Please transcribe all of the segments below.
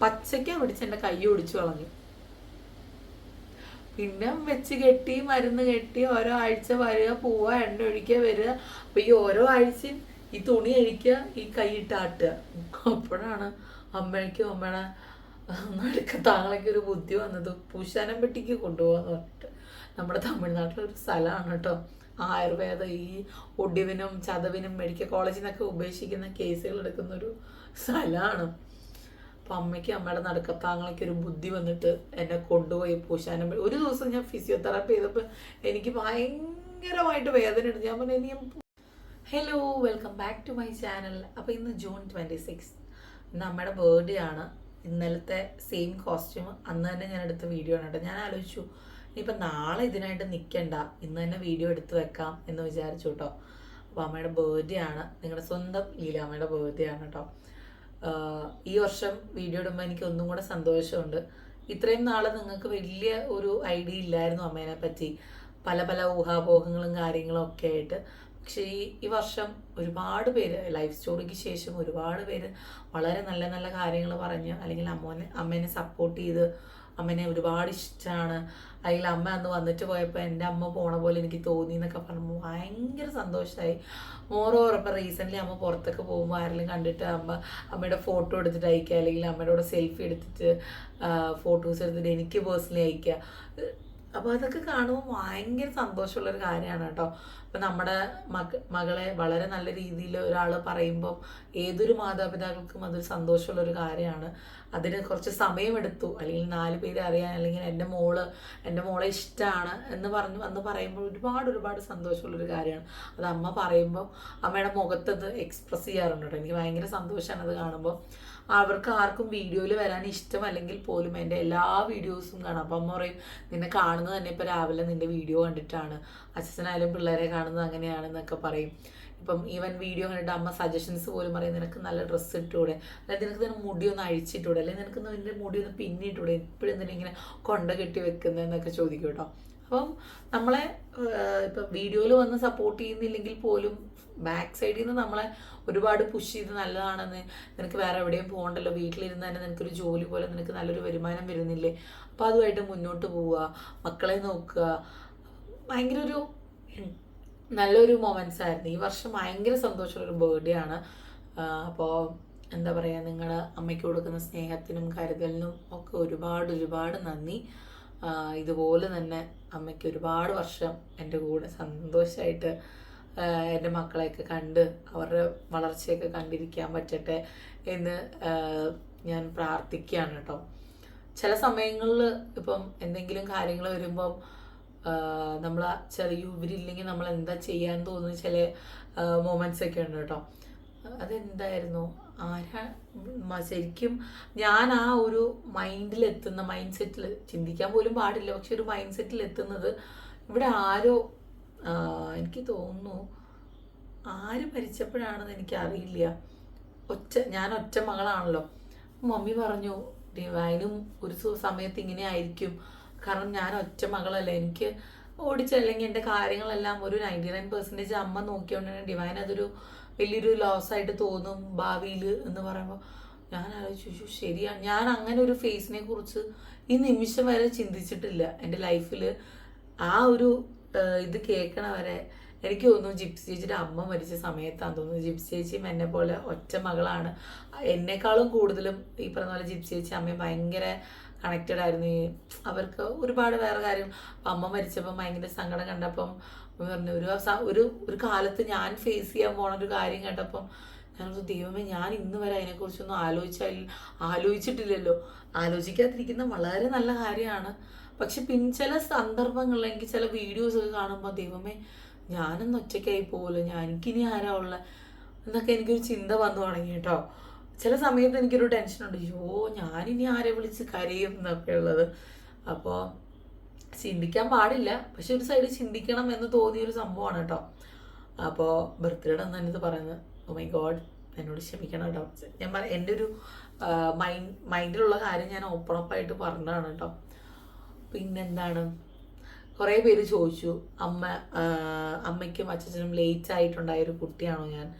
പച്ചയ്ക്ക പിടിച്ച് എന്റെ കൈ ഒടിച്ചു കളഞ്ഞു. പിന്നെ വെച്ച് കെട്ടി മരുന്ന് കെട്ടി ഓരോ ആഴ്ച വരിക പോവുക എണ്ണ ഒഴിക്കുക വരിക. അപ്പൊ ഈ ഓരോ ആഴ്ചയും ഈ തുണി അഴിക്കുക ഈ കൈ ഇട്ടാട്ടുക അപ്പോഴാണ് അമ്മയ്ക്കും അമ്മയുടെ നടുക്ക താങ്കളൊക്കെ ഒരു ബുദ്ധി വന്നത്. പൂശാനം പെട്ടിക്ക് കൊണ്ടുപോകാന്ന് പറഞ്ഞിട്ട്. നമ്മുടെ തമിഴ്നാട്ടിലൊരു സ്ഥലമാണ് കേട്ടോ. ആയുർവേദ ഈ ഒടിവിനും ചതവിനും മെഡിക്കൽ കോളേജിൽ നിന്നൊക്കെ ഉപേക്ഷിക്കുന്ന കേസുകൾ എടുക്കുന്ന ഒരു സ്ഥലമാണ്. അപ്പം അമ്മയ്ക്ക് അമ്മയുടെ നടുക്കത്താങ്ങളൊക്കെ ഒരു ബുദ്ധി വന്നിട്ട് എന്നെ കൊണ്ടുപോയി പൂശാനം ഒരു ദിവസം ഞാൻ ഫിസിയോതെറാപ്പി ചെയ്തപ്പോൾ എനിക്ക് ഭയങ്കരമായിട്ട് വേദന ഉണ്ട് ഞാൻ പറഞ്ഞു ഇനി hello welcome back to my channel അപ്പോൾ ഇന്ന് ജൂൺ ട്വന്റി സിക്സ് ഇന്ന് അമ്മയുടെ ബർത്ത്ഡേ ആണ്. ഇന്നലത്തെ സെയിം കോസ്റ്റ്യൂം അന്ന് തന്നെ ഞാൻ എടുത്ത വീഡിയോ ആണ് കേട്ടോ. ഞാൻ ആലോചിച്ചു ഇനിയിപ്പോൾ നാളെ ഇതിനായിട്ട് നിൽക്കണ്ട ഇന്ന് തന്നെ വീഡിയോ എടുത്ത് വെക്കാം എന്ന് വിചാരിച്ചു കേട്ടോ. അപ്പോൾ അമ്മയുടെ ബർത്ത്ഡേ ആണ്. നിങ്ങളുടെ സ്വന്തം ലീലാമ്മയുടെ ബർത്ത്ഡേ ആണ് കേട്ടോ. ഈ വർഷം വീഡിയോ ഇടുമ്പോൾ എനിക്ക് ഒന്നും കൂടെ സന്തോഷമുണ്ട്. ഇത്രയും നാൾ നിങ്ങൾക്ക് വലിയ ഒരു ഐഡിയ ഇല്ലായിരുന്നു അമ്മേനെ പറ്റി. പല പല ഊഹാപോഹങ്ങളും കാര്യങ്ങളും ഒക്കെ ആയിട്ട്. പക്ഷേ ഈ ഈ വർഷം ഒരുപാട് പേര് ലൈഫ് സ്റ്റോറിക്ക് ശേഷം ഒരുപാട് പേര് വളരെ നല്ല നല്ല കാര്യങ്ങൾ പറഞ്ഞ്. അല്ലെങ്കിൽ അമ്മോനെ അമ്മേനെ സപ്പോർട്ട് ചെയ്ത് അമ്മേനെ ഒരുപാട് ഇഷ്ടമാണ് അല്ലെങ്കിൽ അമ്മ അന്ന് വന്നിട്ട് പോയപ്പോൾ എന്റെ അമ്മ പോണ പോലെ എനിക്ക് തോന്നി എന്നൊക്കെ പറയുമ്പോൾ ഭയങ്കര സന്തോഷമായി മോറോവർ ഉറപ്പ് റീസെന്റ്ലി അമ്മ പുറത്തൊക്കെ പോകുമ്പോൾ ആരെങ്കിലും കണ്ടിട്ട് അമ്മ അമ്മയുടെ ഫോട്ടോ എടുത്തിട്ട് അയക്കുക അല്ലെങ്കിൽ അമ്മയുടെ കൂടെ സെൽഫി എടുത്തിട്ട് ഫോട്ടോസ് എടുത്തിട്ട് എനിക്ക് പേഴ്സണലി അയക്കുക അപ്പോൾ അതൊക്കെ കാണുമ്പോൾ ഭയങ്കര സന്തോഷമുള്ളൊരു കാര്യമാണ് കേട്ടോ. അപ്പം നമ്മുടെ മക മകളെ വളരെ നല്ല രീതിയിൽ ഒരാൾ പറയുമ്പം ഏതൊരു മാതാപിതാക്കൾക്കും അതൊരു സന്തോഷമുള്ളൊരു കാര്യമാണ്. അതിന് കുറച്ച് സമയമെടുത്തു. അല്ലെങ്കിൽ നാല് പേര് അറിയാൻ അല്ലെങ്കിൽ എന്റെ മോൾ എന്റെ മോളെ ഇഷ്ടമാണ് എന്ന് പറഞ്ഞു അന്ന് പറയുമ്പോൾ ഒരുപാട് ഒരുപാട് സന്തോഷമുള്ളൊരു കാര്യമാണ്. അത് അമ്മ പറയുമ്പോൾ അമ്മയുടെ മുഖത്ത് അത് എക്സ്പ്രസ് ചെയ്യാറുണ്ട് കേട്ടോ. എനിക്ക് ഭയങ്കര സന്തോഷമാണ് അത് കാണുമ്പോൾ അവർക്ക് ആർക്കും വീഡിയോയിൽ വരാൻ ഇഷ്ടം അല്ലെങ്കിൽ പോലും എന്റെ എല്ലാ വീഡിയോസും കാണാം. അപ്പം അമ്മ പറയും നിന്നെ കാണുന്നത് തന്നെ ഇപ്പോൾ രാവിലെ നിന്റെ വീഡിയോ കണ്ടിട്ടാണ്. അച്ഛനായാലും പിള്ളേരെ കാണുന്നത് അങ്ങനെയാണെന്നൊക്കെ പറയും. ഇപ്പം ഈവൻ വീഡിയോ കണ്ടിട്ട് അമ്മ സജഷൻസ് പോലും പറയും നിനക്ക് നല്ല ഡ്രസ്സ് ഇട്ടൂടെ? അല്ലെങ്കിൽ നിനക്ക് തന്നെ മുടി ഒന്ന് അഴിച്ചിട്ടൂടെ? അല്ലെങ്കിൽ നിനക്ക് നിന്റെ മുടി ഒന്ന് പിന്നിട്ടൂടെ? എപ്പോഴും തന്നെ ഇങ്ങനെ കൊണ്ട കെട്ടി വെക്കുന്നതെന്നൊക്കെ ചോദിക്കും കേട്ടോ. അപ്പം നമ്മളെ ഇപ്പം വീഡിയോയിൽ വന്ന് സപ്പോർട്ട് ചെയ്യുന്നില്ലെങ്കിൽ പോലും ബാക്ക് സൈഡിൽ നിന്ന് നമ്മളെ ഒരുപാട് പുഷ് ചെയ്ത് നല്ലതാണെന്ന് നിനക്ക് വേറെ എവിടെയും പോകണ്ടല്ലോ വീട്ടിലിരുന്ന് തന്നെ നിനക്കൊരു ജോലി പോലെ നിനക്ക് നല്ലൊരു വരുമാനം വരുന്നില്ലേ? അപ്പോൾ അതുമായിട്ട് മുന്നോട്ട് പോവുക മക്കളെ നോക്കുക ഭയങ്കര ഒരു നല്ലൊരു മൊമെന്റ്സ് ആയിരുന്നു. ഈ വർഷം ഭയങ്കര സന്തോഷമുള്ളൊരു ബർത്ത്ഡേ ആണ്. അപ്പോൾ എന്താ പറയുക നിങ്ങൾ അമ്മയ്ക്ക് കൊടുക്കുന്ന സ്നേഹത്തിനും കരുതലിനും ഒക്കെ ഒരുപാട് ഒരുപാട് നന്ദി. ഇതുപോലെ തന്നെ അമ്മയ്ക്ക് ഒരുപാട് വർഷം എന്റെ കൂടെ സന്തോഷമായിട്ട് എന്റെ മക്കളെയൊക്കെ കണ്ട് അവരുടെ വളർച്ചയൊക്കെ കണ്ടിരിക്കാൻ പറ്റട്ടെ എന്ന് ഞാൻ പ്രാർത്ഥിക്കുകയാണ് കേട്ടോ. ചില സമയങ്ങളിൽ ഇപ്പം എന്തെങ്കിലും കാര്യങ്ങൾ വരുമ്പം നമ്മൾ ചെറിയ ഇവരില്ലെങ്കിൽ നമ്മൾ എന്താ ചെയ്യാൻ തോന്നുന്ന? ചില മൊമെന്റ്സ് ഒക്കെ ഉണ്ട് കേട്ടോ. അതെന്തായിരുന്നു? ആരാ ശരിക്കും ഞാൻ ആ ഒരു മൈൻഡിൽ എത്തുന്ന മൈൻഡ് സെറ്റിൽ ചിന്തിക്കാൻ പോലും പാടില്ല. പക്ഷെ ഒരു മൈൻഡ് സെറ്റിൽ എത്തുന്നത് ഇവിടെ ആരോ എനിക്ക് തോന്നുന്നു ആര് മരിച്ചപ്പോഴാണെന്ന് എനിക്കറിയില്ല. ഒറ്റ ഞാൻ ഒറ്റ മകളാണല്ലോ. മമ്മി പറഞ്ഞു ഡിവൈനും ഒരു സമയത്ത് ഇങ്ങനെ ആയിരിക്കും. കാരണം ഞാൻ ഒറ്റ മകളല്ല. എനിക്ക് ഓടിച്ചല്ലെങ്കിൽ എന്റെ കാര്യങ്ങളെല്ലാം ഒരു നയന്റി നയൻ പെർസെന്റേജ് അമ്മ നോക്കിയോണ്ടാണ് ഡിവൈൻ അതൊരു വലിയൊരു ലോസ് ആയിട്ട് തോന്നും ഭാവിയിൽ എന്ന് പറയുമ്പോൾ ഞാൻ ആലോചിച്ചു ശരിയാണ്. ഞാൻ അങ്ങനെ ഒരു ഫേസിനെ കുറിച്ച് ഈ നിമിഷം വരെ ചിന്തിച്ചിട്ടില്ല. എന്റെ ലൈഫിൽ ആ ഒരു ഇത് കേൾക്കണ വരെ എനിക്ക് തോന്നുന്നു ജിപ്സി ചേച്ചിയുടെ അമ്മ മരിച്ച സമയത്താന്ന് തോന്നുന്നു. ജിപ്സി ചേച്ചിയും എന്നെ പോലെ ഒറ്റ മകളാണ്. എന്നെക്കാളും കൂടുതലും ഈ പറഞ്ഞ പോലെ ജിപ്സി ചേച്ചി അമ്മയും ഭയങ്കര കണക്റ്റഡ് ആയിരുന്നു. ഈ അവർക്ക് ഒരുപാട് വേറെ കാര്യം. അമ്മ മരിച്ചപ്പം ഭയങ്കര സങ്കടം കണ്ടപ്പം പറഞ്ഞു ഒരു ഒരു ഒരു കാലത്ത് ഞാൻ ഫേസ് ചെയ്യാൻ പോണ ഒരു കാര്യം കണ്ടപ്പം ഞാൻ ദൈവമേ ഞാൻ ഇന്ന് വരെ അതിനെക്കുറിച്ചൊന്നും ആലോചിച്ചാൽ ആലോചിച്ചിട്ടില്ലല്ലോ. ആലോചിക്കാതിരിക്കുന്ന വളരെ നല്ല കാര്യമാണ്. പക്ഷെ പിൻ ചില സന്ദർഭങ്ങളിൽ ചില വീഡിയോസ് ഒക്കെ കാണുമ്പോൾ ദൈവമേ ഞാനൊന്ന് ഒറ്റയ്ക്കായി പോകുമല്ലോ ഞാൻ എനിക്കിനി ആരാ ഉള്ള? എന്നൊക്കെ എനിക്കൊരു ചിന്ത വന്നു തുടങ്ങി കേട്ടോ. ചില സമയത്ത് എനിക്കൊരു ടെൻഷനുണ്ട് അയ്യോ ഞാനിനി ആരെ വിളിച്ച് കരയും? എന്നൊക്കെ ഉള്ളത്. അപ്പോൾ ചിന്തിക്കാൻ പാടില്ല. പക്ഷെ ഒരു സൈഡ് ചിന്തിക്കണം എന്ന് തോന്നിയൊരു സംഭവമാണ് കേട്ടോ. അപ്പോൾ ബർത്ത്ഡേയുടെ അന്ന് എന്നിട്ട് പറയുന്നത്. ഓ മൈ ഗോഡ് എന്നോട് ക്ഷമിക്കണം കേട്ടോ. ഞാൻ പറ എന്റെ ഒരു മൈൻഡ് മൈൻഡിലുള്ള കാര്യം ഞാൻ ഓപ്പൺ അപ്പ് ആയിട്ട് പറഞ്ഞതാണ് കേട്ടോ. പിന്നെന്താണ്? കുറേ പേര് ചോദിച്ചു. അമ്മ അമ്മയ്ക്കും അച്ഛനും ലേറ്റ് ആയിട്ടുണ്ടായ ഒരു കുട്ടിയാണോ ഞാൻ?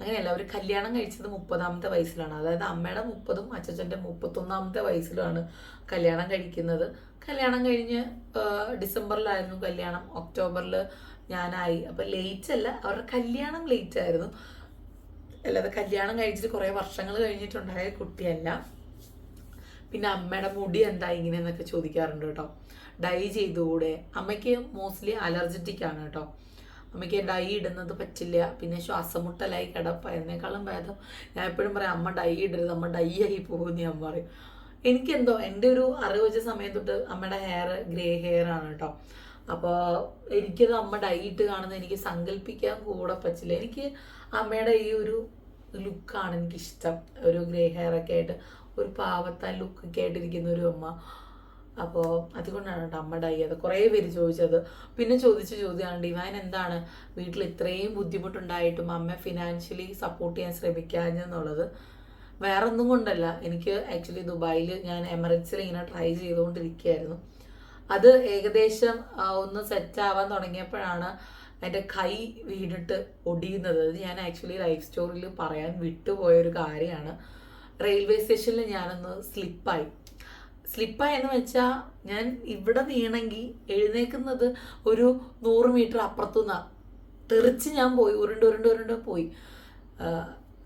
അങ്ങനെയല്ല അവർ കല്യാണം കഴിച്ചത് മുപ്പതാമത്തെ വയസ്സിലാണ്. അതായത് അമ്മയുടെ മുപ്പതും അച്ഛന്റെ മുപ്പത്തൊന്നാമത്തെ വയസ്സിലാണ് കല്യാണം കഴിക്കുന്നത്. കല്യാണം കഴിഞ്ഞ് ഡിസംബറിലായിരുന്നു കല്യാണം. ഒക്ടോബറിൽ ഞാനായി. അപ്പം ലേറ്റ് അല്ല അവരുടെ കല്യാണം ലേറ്റ് ആയിരുന്നു അല്ലാതെ കല്യാണം കഴിച്ചിട്ട് കുറേ വർഷങ്ങൾ കഴിഞ്ഞിട്ടുണ്ടായ കുട്ടിയല്ല. പിന്നെ അമ്മയുടെ മുടി എന്താ ഇങ്ങനെയെന്നൊക്കെ ചോദിക്കാറുണ്ട് കേട്ടോ. ഡൈ ചെയ്തുകൂടെ? അമ്മയ്ക്ക് മോസ്റ്റ്ലി അലർജറ്റിക് ആണ് കേട്ടോ. അമ്മയ്ക്ക് ഡൈ ഇടുന്നത് പറ്റില്ല. പിന്നെ ശ്വാസം മുട്ടലായി കിടപ്പ. എന്നേക്കാളും ഭേദം. ഞാൻ എപ്പോഴും പറയാം അമ്മ ഡൈ ഇടരുത്. അമ്മ ഡൈ ആയി പോകുമെന്ന് ഞാൻ പറയും. എനിക്കെന്തോ എന്റെ ഒരു അറിവ് വെച്ച സമയം തൊട്ട് അമ്മയുടെ ഹെയർ ഗ്രേ ഹെയർ ആണ് കേട്ടോ. അപ്പോൾ എനിക്കത് അമ്മ ഡൈ ഇട്ട് കാണുന്നത് എനിക്ക് സങ്കല്പിക്കാൻ കൂടെ പറ്റില്ല. എനിക്ക് അമ്മയുടെ ഈ ഒരു ലുക്കാണ് എനിക്കിഷ്ടം. ഒരു ഗ്രേ ഹെയർ ഒക്കെ ആയിട്ട്. ഒരു പാവത്താൻ ലുക്കൊക്കെ ആയിട്ടിരിക്കുന്ന ഒരു അമ്മ. അപ്പോൾ അതുകൊണ്ടാണ് കേട്ടോ അമ്മ ഡൈ ചെയ്തത്. കുറേ പേര് ചോദിച്ചത്. പിന്നെ ചോദിച്ച ചോദ്യമാണ് ഡിവൈൻ എന്താണ് വീട്ടിൽ ഇത്രയും ബുദ്ധിമുട്ടുണ്ടായിട്ടും അമ്മ ഫിനാൻഷ്യലി സപ്പോർട്ട് ചെയ്യാൻ ശ്രമിക്കാഞ്ഞെന്നുള്ളത് വേറെ ഒന്നും കൊണ്ടല്ല. എനിക്ക് ആക്ച്വലി ദുബായിൽ ഞാൻ എമിറേറ്റ്സിൽ ഇങ്ങനെ ട്രൈ ചെയ്തുകൊണ്ടിരിക്കുകയായിരുന്നു. അത് ഏകദേശം ഒന്ന് സെറ്റ് ആവാൻ തുടങ്ങിയപ്പോഴാണ് എന്റെ കൈ വീണിട്ട് ഒടിയുന്നത്. അത് ഞാൻ ആക്ച്വലി ലൈഫ് സ്റ്റോറിയിൽ പറയാൻ വിട്ടുപോയൊരു കാര്യമാണ്. റെയിൽവേ സ്റ്റേഷനിൽ ഞാനൊന്ന് സ്ലിപ്പായി സ്ലിപ്പായി എന്ന് വെച്ചാൽ ഞാൻ ഇവിടെ വീണെങ്കിൽ എഴുന്നേക്കുന്നത് ഒരു നൂറ് മീറ്റർ അപ്പുറത്തുനിന്നാണ് തെറിച്ച് ഞാൻ പോയി ഉരുണ്ട് ഉരുണ്ട് ഉരുണ്ട് പോയി.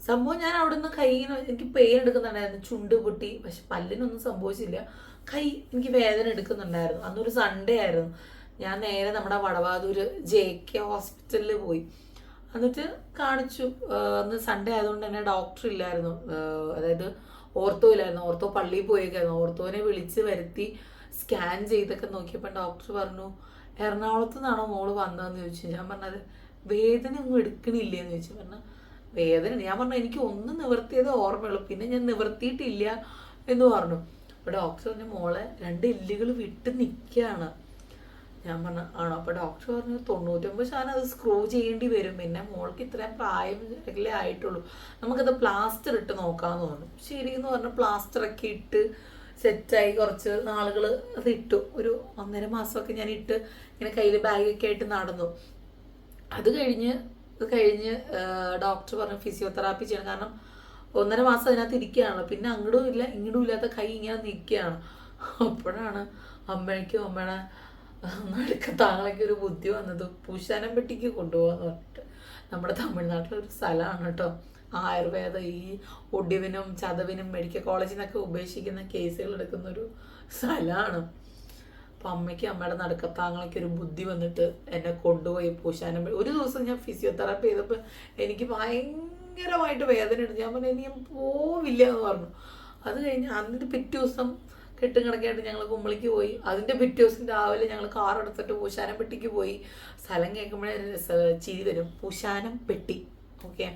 സംഭവം ഞാൻ അവിടെ നിന്ന് കൈ എനിക്ക് പെയിൻ എടുക്കുന്നുണ്ടായിരുന്നു ചുണ്ട് പൊട്ടി. പക്ഷെ പല്ലിനൊന്നും സംഭവിച്ചില്ല. കൈ എനിക്ക് വേദന എടുക്കുന്നുണ്ടായിരുന്നു. അന്നൊരു സൺഡേ ആയിരുന്നു. ഞാൻ നേരെ നമ്മുടെ വടവാതൂര് ജെ കെ ഹോസ്പിറ്റലിൽ പോയി. എന്നിട്ട് കാണിച്ചു. അന്ന് സൺഡേ ആയതുകൊണ്ട് തന്നെ ഡോക്ടർ ഇല്ലായിരുന്നു. അതായത് ഓർത്തോ ഇല്ലായിരുന്നു ഓർത്തോ പള്ളിയിൽ പോയേക്കായിരുന്നു. ഓർത്തോനെ വിളിച്ച് വരുത്തി സ്കാൻ ചെയ്തൊക്കെ നോക്കിയപ്പോൾ ഡോക്ടർ പറഞ്ഞു എറണാകുളത്ത് നിന്നാണോ മോൾ വന്നതെന്ന് ചോദിച്ചു. ഞാൻ പറഞ്ഞത് വേദന ഒന്നും എടുക്കണില്ലേ എന്ന് ചോദിച്ചു പറഞ്ഞു വേദന ഞാൻ പറഞ്ഞു എനിക്ക് ഒന്നും നിവർത്തിയത് ഓർമ്മയുള്ളൂ. പിന്നെ ഞാൻ നിവർത്തിയിട്ടില്ല. എന്ന് പറഞ്ഞു. അപ്പോൾ ഡോക്ടർ പറഞ്ഞു മോളെ രണ്ട് എല്ലുകൾ വിട്ട് നിൽക്കുകയാണ്. ഞാൻ പറഞ്ഞു ആണോ? അപ്പോൾ ഡോക്ടർ പറഞ്ഞു തൊണ്ണൂറ്റൊമ്പത് ശതമാനം അത് സ്ക്രൂ ചെയ്യേണ്ടി വരും. പിന്നെ മോൾക്ക് ഇത്രയും പ്രായം അല്ലേ ആയിട്ടുള്ളൂ. നമുക്കത് പ്ലാസ്റ്റർ ഇട്ട് നോക്കാന്ന് പറഞ്ഞു. ശരി എന്ന് പറഞ്ഞു പ്ലാസ്റ്റർ ഒക്കെ ഇട്ട് സെറ്റായി കുറച്ച് നാളുകൾ അത് ഇട്ടു. ഒരു ഒന്നര മാസമൊക്കെ ഞാൻ ഇട്ട് ഇങ്ങനെ കയ്യിൽ ബാഗൊക്കെ ആയിട്ട് നടന്നു. അത് കഴിഞ്ഞ് അത് കഴിഞ്ഞ് ഡോക്ടർ പറഞ്ഞു ഫിസിയോതെറാപ്പി ചെയ്യണം. കാരണം ഒന്നര മാസം അതിനകത്ത് ഇരിക്കുകയാണല്ലോ. പിന്നെ അങ്ങോട്ടും ഇല്ല ഇങ്ങോട്ടും ഇല്ലാത്ത കൈ ഇങ്ങനെ നിൽക്കുകയാണ്. അപ്പോഴാണ് അമ്മയ്ക്കും അമ്മയുടെ നടുക്ക താങ്കളൊക്കെ ഒരു ബുദ്ധി വന്നത്? പൂശാനംപെട്ടിക്ക് കൊണ്ടുപോകാന്ന് പറഞ്ഞിട്ട്. നമ്മുടെ തമിഴ്നാട്ടിലൊരു സ്ഥലമാണ് കേട്ടോ. ആയുർവേദ ഈ ഒടിവിനും ചതവിനും മെഡിക്കൽ കോളേജിൽ നിന്നൊക്കെ ഉപേക്ഷിക്കുന്ന കേസുകൾ എടുക്കുന്ന ഒരു സ്ഥലമാണ്. അപ്പം അമ്മയ്ക്ക് അമ്മയുടെ നടുക്കത്താങ്ങളൊക്കെ ഒരു ബുദ്ധി വന്നിട്ട് എന്നെ കൊണ്ടുപോയി പൂശാനം ഒരു ദിവസം ഞാൻ ഫിസിയോതെറാപ്പി ചെയ്തപ്പോൾ എനിക്ക് ഭയങ്കരമായിട്ട് വേദന ഉണ്ട് ഞാൻ പറഞ്ഞു ഇനി ഞാൻ പോവില്ല എന്ന് പറഞ്ഞു. അത് കഴിഞ്ഞ് അന്നിട്ട് പിറ്റേ ദിവസം കെട്ടും കിടക്കായിട്ട് ഞങ്ങൾ കുമ്പളിക്ക് പോയി. അതിന്റെ പിറ്റേ ദിവസം രാവിലെ ഞങ്ങൾ കാർ എടുത്തിട്ട് പൂശാനം പെട്ടിക്ക് പോയി. സ്ഥലം കേൾക്കുമ്പോഴേ ചിരി വരും പൂശാനം പെട്ടി. ഓക്കെ?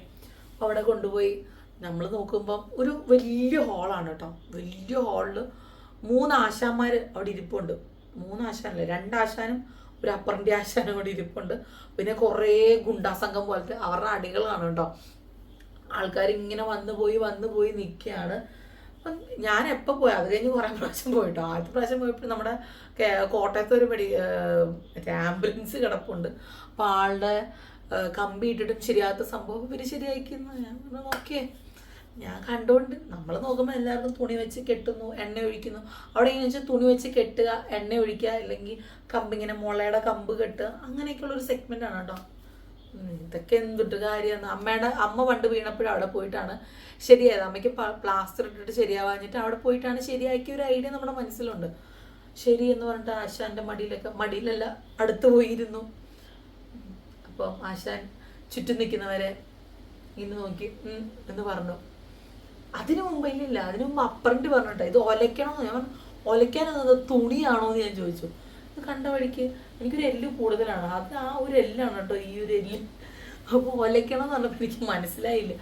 അവിടെ കൊണ്ടുപോയി. നമ്മൾ നോക്കുമ്പം ഒരു വലിയ ഹാളാണ് കേട്ടോ. വലിയ ഹാളിൽ മൂന്ന് ആശാന്മാർ അവിടെ ഇരിപ്പുണ്ട്. മൂന്ന് ആശാനല്ല? രണ്ട് ആശാനും ഒരു അപ്പറിന്റെ ആശാനും കൂടി ഇരിപ്പുണ്ട്. പിന്നെ കുറേ ഗുണ്ടാസംഘം പോലത്തെ അവരുടെ അടികളാണ് കേട്ടോ. ആൾക്കാർ ഇങ്ങനെ വന്നു പോയി വന്നു പോയി നിൽക്കുകയാണ് ഞാൻ എപ്പോൾ പോയി അത് കഴിഞ്ഞ് കുറേ പ്രാവശ്യം പോയിട്ടോ. ആദ്യത്തെ പ്രാവശ്യം പോയപ്പോൾ നമ്മുടെ കോട്ടയത്ത് ഒരു മെഡി മറ്റേ ആംബുലൻസ് കിടപ്പുണ്ട്. അപ്പോൾ ആളുടെ കമ്പി ഇട്ടിട്ടും ശരിയാത്ത സംഭവം ഇവർ ശരിയാക്കുന്നു ഞാൻ പറഞ്ഞു ഓക്കെ ഞാൻ കണ്ടുകൊണ്ട് നമ്മൾ നോക്കുമ്പോൾ എല്ലാവർക്കും തുണി വെച്ച് കെട്ടുന്നു എണ്ണ ഒഴിക്കുന്നു. അവിടെ എങ്ങനെ വെച്ചാൽ തുണി വെച്ച് കെട്ടുക എണ്ണ ഒഴിക്കുക അല്ലെങ്കിൽ കമ്പ് ഇങ്ങനെ മുളയുടെ കമ്പ് കെട്ടുക അങ്ങനെയൊക്കെയുള്ള ഒരു സെഗ്മെന്റ് ആണ് കേട്ടോ. ഇതൊക്കെ എന്തിട്ട് കാര്യമാണ് അമ്മയുടെ അമ്മ പണ്ട് വീണപ്പോഴും അവിടെ പോയിട്ടാണ് ശരിയായത്. അമ്മയ്ക്ക് പ്ലാസ്റ്റർ ഇട്ടിട്ട് ശരിയാവാഞ്ഞിട്ട് അവിടെ പോയിട്ടാണ് ശരിയാക്കിയ ഒരു ഐഡിയ നമ്മുടെ മനസ്സിലുണ്ട്. ശരി എന്ന് പറഞ്ഞിട്ട് ആശാന്റെ മടിയിലൊക്കെ മടിയിലല്ല അടുത്ത് പോയിരുന്നു. അപ്പോൾ ആശാൻ ചുറ്റും നിൽക്കുന്നവരെ ഇന്ന് നോക്കി എന്ന് പറഞ്ഞു. അതിനു മുമ്പ് ഇല്ലില്ല അതിനു മുമ്പ് അപ്പറന്റ് പറഞ്ഞിട്ടാ ഇത് ഒലയ്ക്കണമെന്ന് ഞാൻ ഒലയ്ക്കാൻ തുണിയാണോ? എന്ന് ഞാൻ ചോദിച്ചു. കണ്ട വഴിക്ക് എനിക്കൊരു എല്ല് കൂടുതലാണ്. അത് ആ ഒരു എല്ലാണ് കേട്ടോ ഈ ഒരു എല്ല്. അപ്പോൾ ഒലയ്ക്കണം എന്ന് പറഞ്ഞപ്പോൾ എനിക്ക് മനസ്സിലായില്ല.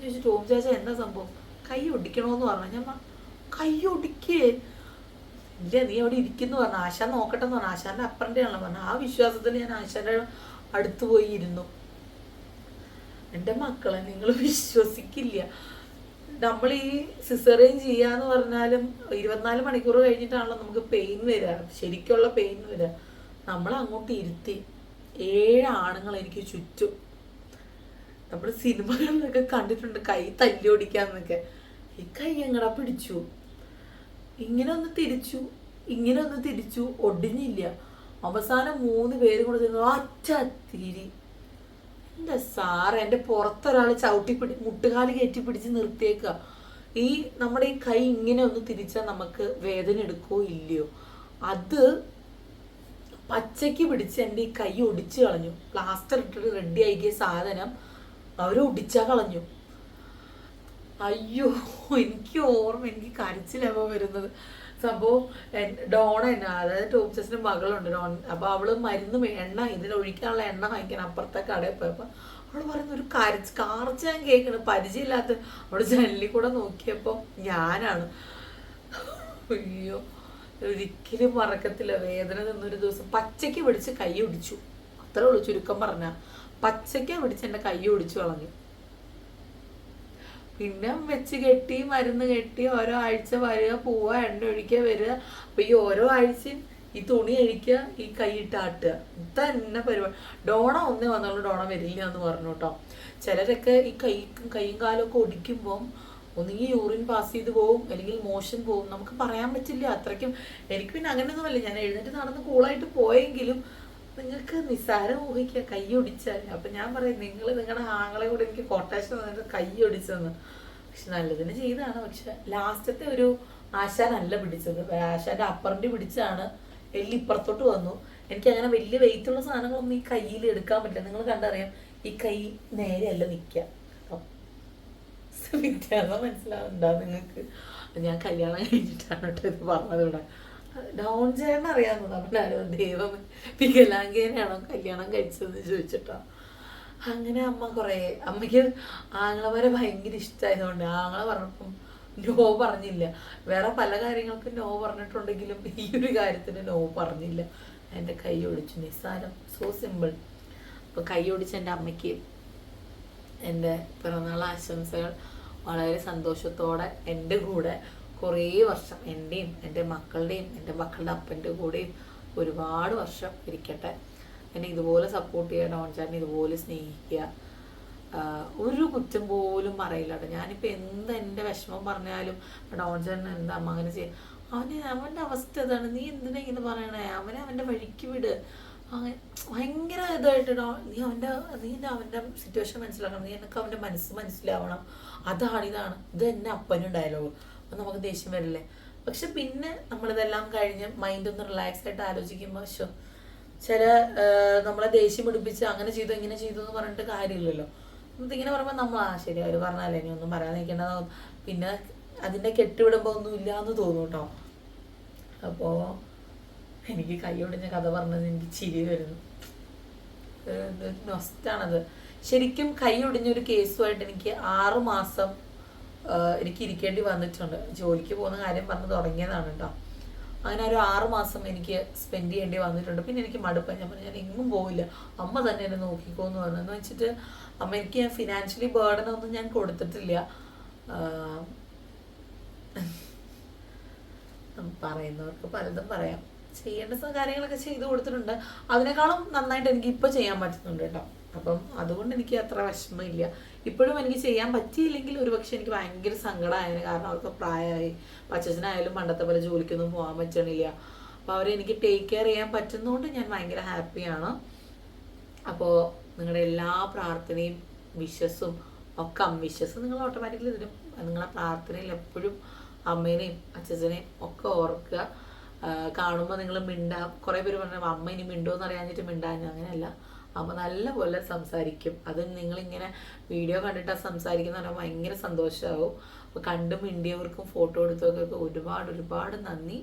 ചോദിച്ചു ടോം ചാച്ച എന്താ സംഭവം? കൈ ഒടിക്കണമെന്ന് പറഞ്ഞു. ഞാൻ കൈ ഒടിക്കേ. ഇല്ല നീ അവിടെ ഇരിക്കുന്നു പറഞ്ഞു. ആശാൻ നോക്കട്ടെ എന്ന് പറഞ്ഞു. ആശാന്റെ അപ്പറിന്റെ ആണല്ലോ പറഞ്ഞു. ആ വിശ്വാസത്തിൽ ഞാൻ ആശാന്റെ അടുത്ത് പോയി ഇരുന്നു. എന്റെ മക്കളെ നിങ്ങൾ വിശ്വസിക്കില്ല. നമ്മൾ ഈ സിസറിയൻ ചെയ്യാന്ന് പറഞ്ഞാലും ഇരുപത്തിനാല് മണിക്കൂർ കഴിഞ്ഞിട്ടാണല്ലോ നമുക്ക് പെയിൻ വരിക ശരിക്കുള്ള പെയിൻ വരിക നമ്മൾ അങ്ങോട്ട് ഇരുത്തി. ഏഴ് ആണുങ്ങൾ എനിക്ക് ചുറ്റും. നമ്മൾ സിനിമകളിലൊക്കെ കണ്ടിട്ടുണ്ട് കൈ തല്ലി ഓടിക്കാന്നൊക്കെ. ഈ കൈ എങ്ങടാ പിടിച്ചു? ഇങ്ങനെ ഒന്ന് തിരിച്ചു. ഇങ്ങനെ ഒന്ന് തിരിച്ചു. ഒടിഞ്ഞില്ല. അവസാനം മൂന്ന് പേരും കൂടെ ചെന്ന് ഒറ്റ തിരി. എന്റെ സാറ്? എന്റെ പുറത്തൊരാൾ ചവിട്ടി പിടി മുട്ടുകാൽ കയറ്റി പിടിച്ച് നിർത്തിയേക്കുക ഈ നമ്മുടെ ഈ കൈ ഇങ്ങനെ ഒന്ന് തിരിച്ചാൽ നമുക്ക് വേദന എടുക്കോ ഇല്ലയോ? അത് പച്ചയ്ക്ക് പിടിച്ച് എന്റെ ഈ കൈ ഒടിച്ചു കളഞ്ഞു. പ്ലാസ്റ്റർ ഇട്ടിട്ട് റെഡി ആക്കിയ സാധനം അവർ ഒടിച്ചാ കളഞ്ഞു. അയ്യോ എനിക്ക് ഓർമ്മ എനിക്ക് കരച്ചിലാവോ വരുന്നത്. സംഭവം ഡോണ തന്നെ അതായത് ടോപ്സസിന് മകളുണ്ട് ഡോൺ. അപ്പോൾ അവൾ മരുന്ന് എണ്ണ ഇതിനൊഴിക്കാനുള്ള എണ്ണ വാങ്ങിക്കാൻ അപ്പുറത്തെ കടയിൽ പോയപ്പോൾ അവൾ പറയുന്ന ഒരു കരച്ച് കാർച്ച ഞാൻ കേൾക്കണ് പരിചയമില്ലാത്ത അവൾ ജനലിൽ കൂടെ നോക്കിയപ്പോൾ ഞാനാണ്. അയ്യോ ഒരിക്കലും മറക്കത്തില്ല വേദന നിന്നൊരു ദിവസം പച്ചയ്ക്ക് പിടിച്ച് കൈ ഒടിച്ചു. അത്രേ ഉള്ളൂ ചുരുക്കം പറഞ്ഞ. പച്ചയ്ക്ക് പിടിച്ച് എന്റെ കൈ ഒടിച്ചു കളഞ്ഞു. പിന്നെ വെച്ച് കെട്ടി മരുന്ന് കെട്ടി ഓരോ ആഴ്ച വരിക പോവുക എണ്ണ ഒഴിക്കുക വരിക. അപ്പൊ ഈ ഓരോ ആഴ്ചയും ഈ തുണി അഴിക്കുക ഈ കൈയിട്ട് ആട്ടുക. ഇതന്നെ പരിപാടി. ഡോണ ഒന്നേ വന്നുള്ളൂ ഡോണ വരില്ല എന്ന് പറഞ്ഞു കേട്ടോ. ചിലരൊക്കെ ഈ കൈ കൈയും കാലും ഒക്കെ ഒടിക്കുമ്പം ഒന്നുകിൽ യൂറിൻ പാസ് ചെയ്ത് പോവും അല്ലെങ്കിൽ മോഷൻ പോവും. നമുക്ക് പറയാൻ പറ്റില്ല അത്രയ്ക്കും. എനിക്ക് പിന്നെ അങ്ങനെയൊന്നുമല്ല. ഞാൻ എഴുന്നേറ്റ് നടന്ന് കൂളായിട്ട് പോയെങ്കിലും നിങ്ങൾക്ക് നിസ്സാരം ഊഹിക്കുക കൈ ഒടിച്ചാൽ അപ്പൊ ഞാൻ പറയും നിങ്ങൾ നിങ്ങളുടെ ആങ്ങളെ കൂടെ എനിക്ക് കൊട്ടേഷൻ തന്നിട്ട് കൈ ഒടിച്ചെന്ന്. പക്ഷെ നല്ലതിന് ചെയ്തതാണ്. പക്ഷെ ലാസ്റ്റത്തെ ഒരു ആശാനല്ല പിടിച്ചത്. ആശാന്റെ അപ്പറിന്റെ പിടിച്ചാണ് എല്ലി ഇപ്പുറത്തോട്ട് വന്നു. എനിക്ക് അങ്ങനെ വലിയ വെയിറ്റ് ഉള്ള സാധനങ്ങളൊന്നും ഈ കയ്യിൽ എടുക്കാൻ പറ്റില്ല. നിങ്ങൾ കണ്ടറിയാം ഈ കൈ നേരെയല്ല നിൽക്കുക വ്യത്യാസം മനസ്സിലാവുന്നുണ്ടോ നിങ്ങൾക്ക്? ഞാൻ കല്യാണം കഴിഞ്ഞിട്ടാണ് കേട്ടോ ഇത് പറഞ്ഞത് ഇവിടെ. ഡൗൺ ചേട്ടൻ അറിയാമെന്ന് പറഞ്ഞാലോ ദൈവം കല്യാണം കഴിച്ചതെന്ന് ചോദിച്ചിട്ടോ. അങ്ങനെ അമ്മ കുറേ അമ്മയ്ക്ക് ആങ്ങളമാരെ ഭയങ്കര ഇഷ്ടമായതുകൊണ്ട് ആങ്ങളെ പറഞ്ഞപ്പം നോ പറഞ്ഞില്ല. വേറെ പല കാര്യങ്ങൾക്കും നോ പറഞ്ഞിട്ടുണ്ടെങ്കിലും ഈ ഒരു കാര്യത്തിന് നോ പറഞ്ഞില്ല. എന്റെ കൈ ഒടിച്ചു നിസ്സാരം സോ സിമ്പിൾ അപ്പോൾ കൈ ഒടിച്ച എന്റെ അമ്മയ്ക്ക് എന്റെ പിറന്നാൾ ആശംസകൾ വളരെ സന്തോഷത്തോടെ എന്റെ കൂടെ കുറേ വർഷം എന്റെയും എന്റെ മക്കളുടെയും എന്റെ മക്കളുടെ അപ്പന്റെ കൂടെയും ഒരുപാട് വർഷം ഇരിക്കട്ടെ. എന്നെ ഇതുപോലെ സപ്പോർട്ട് ചെയ്യുക ഡോൺ ചാറ്റിനെ ഇതുപോലെ സ്നേഹിക്കുക. ഒരു കുറ്റം പോലും പറയില്ല ഞാനിപ്പോൾ എന്ത് എന്റെ വിഷമം പറഞ്ഞാലും ഡോൺ ചേട്ടൻ എന്താ അമ്മ അങ്ങനെ ചെയ്യുക അവന് അവന്റെ അവസ്ഥ ഇതാണ്. നീ എന്തിനാ ഇങ്ങനെ പറയണേ? അവനെ അവന്റെ വഴിക്ക് വിട്. ഭയങ്കര ഇതായിട്ട് നീ അവന്റെ നീ അവന്റെ സിറ്റുവേഷൻ മനസ്സിലാക്കണം. നീ എനിക്ക് അവന്റെ മനസ്സ് മനസ്സിലാവണം. അതാണ് ഇതാണ്. ഇത് എന്റെ ഡയലോഗ് നമുക്ക് ദേഷ്യം വരില്ലേ? പക്ഷെ പിന്നെ നമ്മളിതെല്ലാം കഴിഞ്ഞ് മൈൻഡ് ഒന്ന് റിലാക്സ് ആയിട്ട് ആലോചിക്കുമ്പോൾ ശോ ചില നമ്മളെ ദേഷ്യം പിടിപ്പിച്ച് അങ്ങനെ ചെയ്തു ഇങ്ങനെ ചെയ്തു എന്ന് പറഞ്ഞിട്ട് കാര്യമില്ലല്ലോ. ഇങ്ങനെ പറയുമ്പോൾ നമ്മൾ ആ ശരി അവർ പറഞ്ഞാലേ ഇനി ഒന്നും പറയാൻ നിൽക്കേണ്ട പിന്നെ അതിന്റെ കെട്ടിവിടുമ്പോൾ ഒന്നും ഇല്ല എന്ന് തോന്നും കേട്ടോ അപ്പോൾ എനിക്ക് കൈയൊടിഞ്ഞ കഥ പറഞ്ഞത് എനിക്ക് ചിരി വരുന്നു. നൊസ്റ്റാണത്. ശരിക്കും കൈ ഒരു കേസുമായിട്ട് എനിക്ക് ആറ് മാസം എനിക്ക് ഇരിക്കേണ്ടി വന്നിട്ടുണ്ട്. ജോലിക്ക് പോകുന്ന കാര്യം പറഞ്ഞ് തുടങ്ങിയതാണ് കേട്ടോ അങ്ങനെ ഒരു ആറ് മാസം എനിക്ക് സ്പെൻഡ് ചെയ്യേണ്ടി വന്നിട്ടുണ്ട്. പിന്നെ എനിക്ക് മടുപ്പായി ഞാൻ പറഞ്ഞു ഞാൻ എങ്ങും പോവില്ല. അമ്മ തന്നെ എന്നെ നോക്കിക്കോന്ന് പറഞ്ഞു. എന്ന് വെച്ചിട്ട് അമ്മ എനിക്ക് ഞാൻ ഫിനാൻഷ്യലി ബേർഡൻ ഒന്നും ഞാൻ കൊടുത്തിട്ടില്ല. പറയുന്നവർക്ക് പലതും പറയാം. ചെയ്യേണ്ട കാര്യങ്ങളൊക്കെ ചെയ്തു കൊടുത്തിട്ടുണ്ട്. അതിനേക്കാളും നന്നായിട്ട് എനിക്ക് ഇപ്പൊ ചെയ്യാൻ പറ്റുന്നുണ്ട് കേട്ടോ അപ്പം അതുകൊണ്ട് എനിക്ക് അത്ര വിഷമമില്ല. ഇപ്പോഴും എനിക്ക് ചെയ്യാൻ പറ്റിയില്ലെങ്കിൽ ഒരുപക്ഷെ എനിക്ക് ഭയങ്കര സങ്കടമായതിന് കാരണം അവർക്ക് പ്രായമായി. പച്ചച്ചനായാലും പണ്ടത്തെ പോലെ ജോലിക്കൊന്നും പോകാൻ പറ്റണില്ല. അപ്പോൾ അവരെ എനിക്ക് ടേക്ക് കെയർ ചെയ്യാൻ പറ്റുന്നതുകൊണ്ട് ഞാൻ ഭയങ്കര ഹാപ്പിയാണ് അപ്പോൾ നിങ്ങളുടെ എല്ലാ പ്രാർത്ഥനയും വിശ്വസും ഒക്കെ വിശ്വസ് നിങ്ങൾ ഓട്ടോമാറ്റിക്കലി തരും നിങ്ങളുടെ പ്രാർത്ഥനയിൽ എപ്പോഴും അമ്മേനെയും അച്ഛനെയും ഒക്കെ ഓർക്കുക. കാണുമ്പോൾ നിങ്ങൾ മിണ്ടാ കുറേ പേര് പറഞ്ഞു അമ്മ ഇനി മിണ്ടോ എന്ന് അറിയാഞ്ഞിട്ട് മിണ്ടാഞ്ഞു. അങ്ങനെയല്ല. അമ്മ നല്ലപോലെ സംസാരിക്കും. അത് നിങ്ങളിങ്ങനെ വീഡിയോ കണ്ടിട്ടാ സംസാരിക്കുന്ന പറഞ്ഞാൽ ഭയങ്കര സന്തോഷമാവും അപ്പോൾ കണ്ടും മിണ്ടിയവർക്കും ഫോട്ടോ എടുത്തവർക്കൊക്കെ ഒരുപാട് ഒരുപാട് നന്ദി.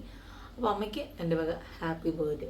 അപ്പോൾ അമ്മയ്ക്ക് എന്റെ വക ഹാപ്പി ബർത്ത്ഡേ